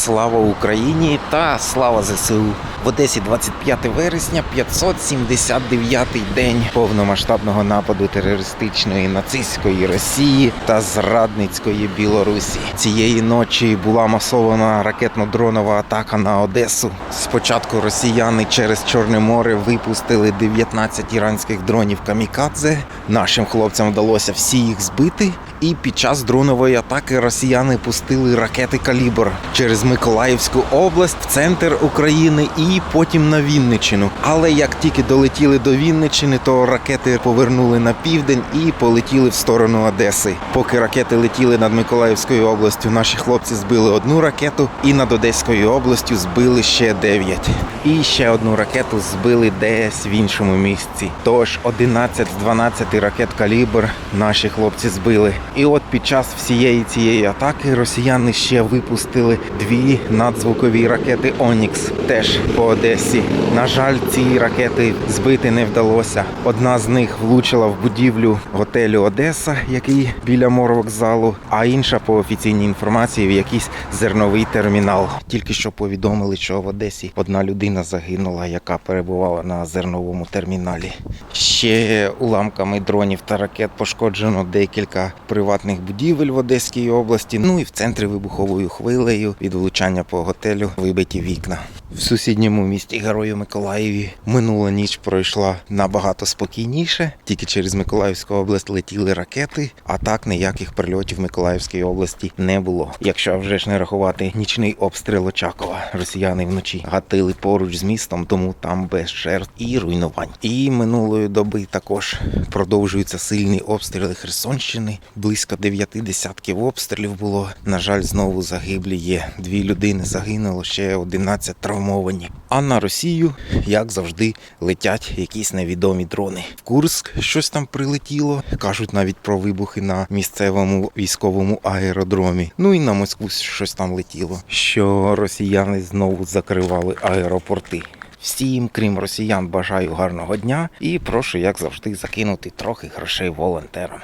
Слава Україні та слава ЗСУ. В Одесі 25 вересня, 579-й день повномасштабного нападу терористичної нацистської Росії та зрадницької Білорусі. Цієї ночі була масована ракетно-дронова атака на Одесу. Спочатку росіяни через Чорне море випустили 19 іранських дронів камікадзе. Нашим хлопцям вдалося всі їх збити. І під час дронової атаки росіяни пустили ракети Калібр через Миколаївську область в центр України і потім на Вінниччину. Але як тільки долетіли до Вінниччини, то ракети повернули на південь і полетіли в сторону Одеси. Поки ракети летіли над Миколаївською областю, наші хлопці збили одну ракету і над Одеською областю збили ще дев'ять. І ще одну ракету збили десь в іншому місці. Тож 11 з 12 ракет калібр наші хлопці збили. І от під час всієї цієї атаки росіяни ще випустили дві надзвукові ракети Онікс теж по Одесі. На жаль, ці ракети збити не вдалося. Одна з них влучила в будівлю готелю Одеса, який біля морвокзалу, а інша по офіційній інформації в якийсь зерновий термінал. Тільки що повідомили, що в Одесі одна людина загинула, яка перебувала на зерновому терміналі. Ще уламками дронів та ракет пошкоджено декілька приватних будівель в Одеській області. Ну і в центрі вибуховою хвилею від влучання по готелю вибиті вікна. В сусідньому місті Герою Миколаєві минула ніч пройшла набагато спокійніше. Тільки через Миколаївську область летіли ракети, а так ніяких прильотів в Миколаївській області не було. Якщо вже ж не рахувати нічний обстріл Очакова, росіяни вночі гатили поруч з містом, тому там без жертв і руйнувань. І минулої доби також продовжуються сильні обстріли Херсонщини. Близько дев'яти десятків обстрілів було. На жаль, знову загиблі є. Дві людини загинуло, ще 11 травмовані. А на Росію, як завжди, летять якісь невідомі дрони. В Курск щось там прилетіло. кажуть навіть про вибухи на місцевому військовому аеродромі. Ну і на Москву щось там летіло. Що росіяни знову закривали аеропорти. Всім, крім росіян, бажаю гарного дня і прошу, як завжди, закинути трохи грошей волонтерам.